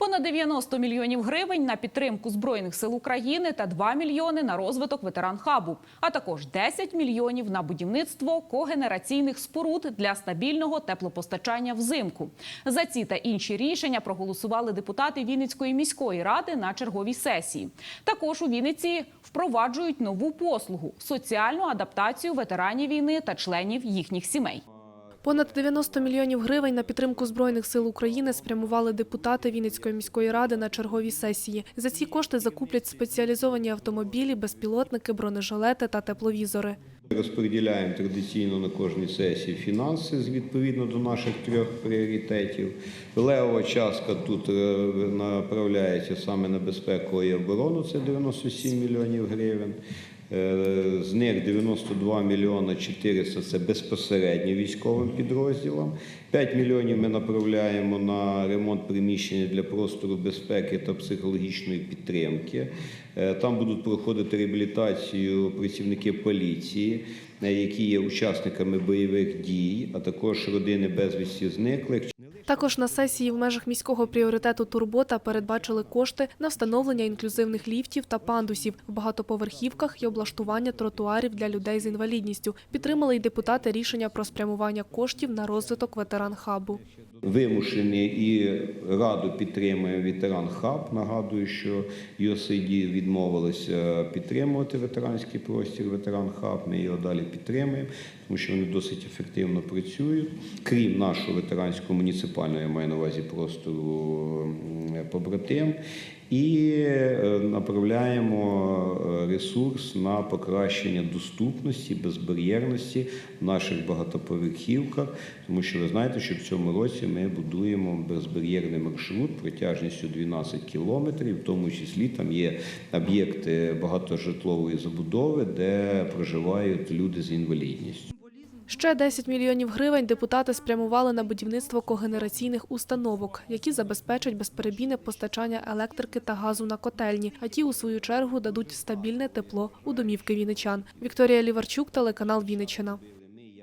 Понад 90 мільйонів гривень на підтримку збройних сил України та 2 мільйони на розвиток ветеран-хабу, а також 10 мільйонів на будівництво когенераційних споруд для стабільного теплопостачання взимку. За ці та інші рішення проголосували депутати Вінницької міської ради на черговій сесії. Також у Вінниці впроваджують нову послугу соціальну адаптацію ветеранів війни та членів їхніх сімей. Понад 90 мільйонів гривень на підтримку збройних сил України спрямували депутати Вінницької міської ради на черговій сесії. За ці кошти закуплять спеціалізовані автомобілі, безпілотники, бронежилети та тепловізори. Розподіляємо традиційно на кожній сесії фінанси відповідно до наших трьох пріоритетів. Левова частка тут е, направляється саме на безпеку і оборону, це 97 мільйонів гривень. Е, З них 92 мільйони 400 – це безпосередньо військовим підрозділам. 5 мільйонів ми направляємо на ремонт приміщення для простору безпеки та психологічної підтримки. Е, Там будуть проходити реабілітацію працівники поліції, е, які є учасниками бойових дій, а також родини безвісті зниклих. Також на сесії в межах міського пріоритету Турбота передбачили кошти на встановлення інклюзивних ліфтів та пандусів в багатоповерхівках і облаштування тротуарів для людей з інвалідністю. Підтримали й депутати рішення про спрямування коштів на розвиток ветеран-хабу. Вимушені і раду підтримує ветеран хаб. Нагадую, що USAID відмовилися підтримувати ветеранський простір ветеран хаб. Ми його далі підтримуємо, тому що вони досить ефективно працюють. Крім нашого ветеранського муніципального, я маю на увазі простору побратим. І е, направляємо е, ресурс на покращення доступності, безбар'єрності в наших багатоповерхівках, тому що ви знаєте, що в цьому році ми будуємо безбар'єрний маршрут протяжністю 12 кілометрів, в тому числі там є об'єкти багатожитлової забудови, де проживають люди з інвалідністю. Ще 10 мільйонів гривень депутати спрямували на будівництво когенераційних установок, які забезпечать безперебійне постачання електрики та газу на котельні, а ті, у свою чергу, дадуть стабільне тепло у домівки вінничан. Вікторія Ліварчук, телеканал Вінниччина.